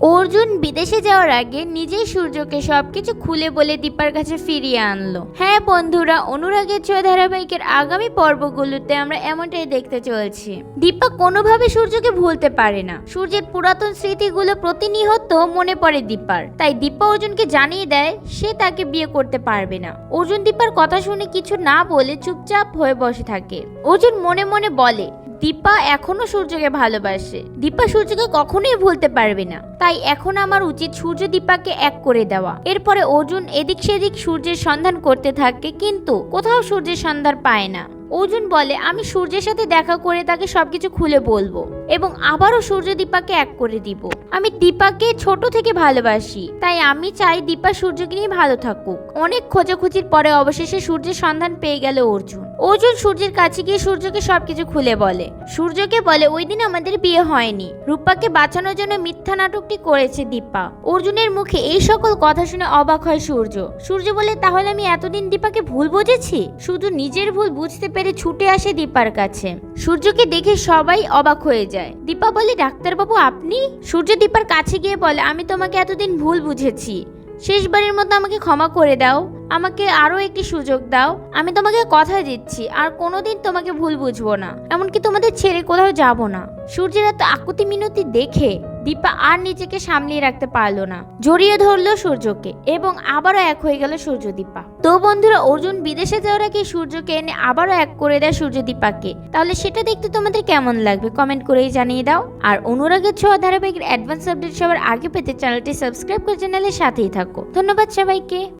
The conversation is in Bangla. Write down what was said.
অর্জুন বিদেশে যাওয়ার আগে নিজেই সূর্যকে সবকিছু খুলে বলে দীপার কাছে ফিরিয়ে আনলো। হ্যাঁ বন্ধুরা, অনুরাগের ছোঁয়া ধারাবাহিকের আগামী পর্বগুলোতে আমরা এমনটাই দেখতে চলছি। দীপা কোনোভাবে সূর্যকে ভুলতে পারে না। সূর্যের পুরাতন স্মৃতিগুলো প্রতিনিয়ত মনে পড়ে দীপার। তাই দীপা অর্জুনকে জানিয়ে দেয়, সে তাকে বিয়ে করতে পারবে না। অর্জুন দীপার কথা শুনে কিছু না বলে চুপচাপ হয়ে বসে থাকে। অর্জুন মনে মনে বলে দীপা এখনও সূর্যকে ভালোবাসে। দীপা সূর্যকে কখনোই ভুলতে পারবে না। তাই এখন আমার উচিত সূর্য দীপাকে এক করে দেওয়া। এরপরে অর্জুন এদিক সেদিক সূর্যের সন্ধান করতে থাকে, কিন্তু কোথাও সূর্যের সন্ধান পায় না। অর্জুন বলে, আমি সূর্যের সাথে দেখা করে তাকে সবকিছু খুলে বলব এবং আবারও সূর্য দীপাকে এক করে দিব। আমি দীপাকে ছোট থেকে ভালোবাসি, তাই আমি চাই দীপা সূর্যকে নিয়ে ভালো থাকুক। অনেক খোঁজাখুঁজির পরে অবশেষে সূর্যের সন্ধান পেয়ে গেল অর্জুন। অর্জুন সূর্যের কাছে গিয়ে সূর্যকে সবকিছু খুলে বলে। সূর্যকে বলে, ওই দিন আমাদের বিয়ে হয়নি। রূপাকে বাঁচানোর জন্য মিথ্যা নাটকটি করেছে দীপা। অর্জুনের মুখে এই সকল কথা শুনে অবাক হয় সূর্য। সূর্য বলে, তাহলে আমি এতদিন দীপাকে ভুল বুঝেছি? শুধু নিজের ভুল বুঝতে পেরে ছুটে আসে দীপার কাছে। সূর্যকে দেখে সবাই অবাক হয়ে যায়। দীপা বলে, ডাক্তারবাবু, আপনি? সূর্য দীপার কাছে গিয়ে বলে, আমি তোমাকে এতদিন ভুল বুঝেছি। শেষবারের মতো আমাকে ক্ষমা করে দাও। আমাকে আরও একটি সুযোগ দাও। আমি তোমাকে কথা দিচ্ছি। আর কোনোদিন তোমাকে ভুল বুঝব না। এমনকি তোমাদের ছেড়ে কোথাও যাব না। সূর্যের এত আকুতি মিনতি দেখে দীপা আর নিজেকে সামলিয়ে রাখতে পারল না। জড়িয়ে ধরলো সূর্যকে এবং আবারও এক হয়ে গেল সূর্য দীপা। তো বন্ধুরা, অর্জুন বিদেশে যাওয়ার আগে সূর্যকে এনে আবারও এক করে দেয় সূর্য দীপাকে। তাহলে সেটা দেখতে তোমাদের কেমন লাগবে কমেন্ট করেই জানিয়ে দাও। আর অনুরাগের ছোঁয়া ধারাবাহিকের অ্যাডভান্স আপডেট সবার আগে পেতে চ্যানেলটি সাবস্ক্রাইব করে চ্যানেলের সাথেই থাকো। ধন্যবাদ সবাইকে।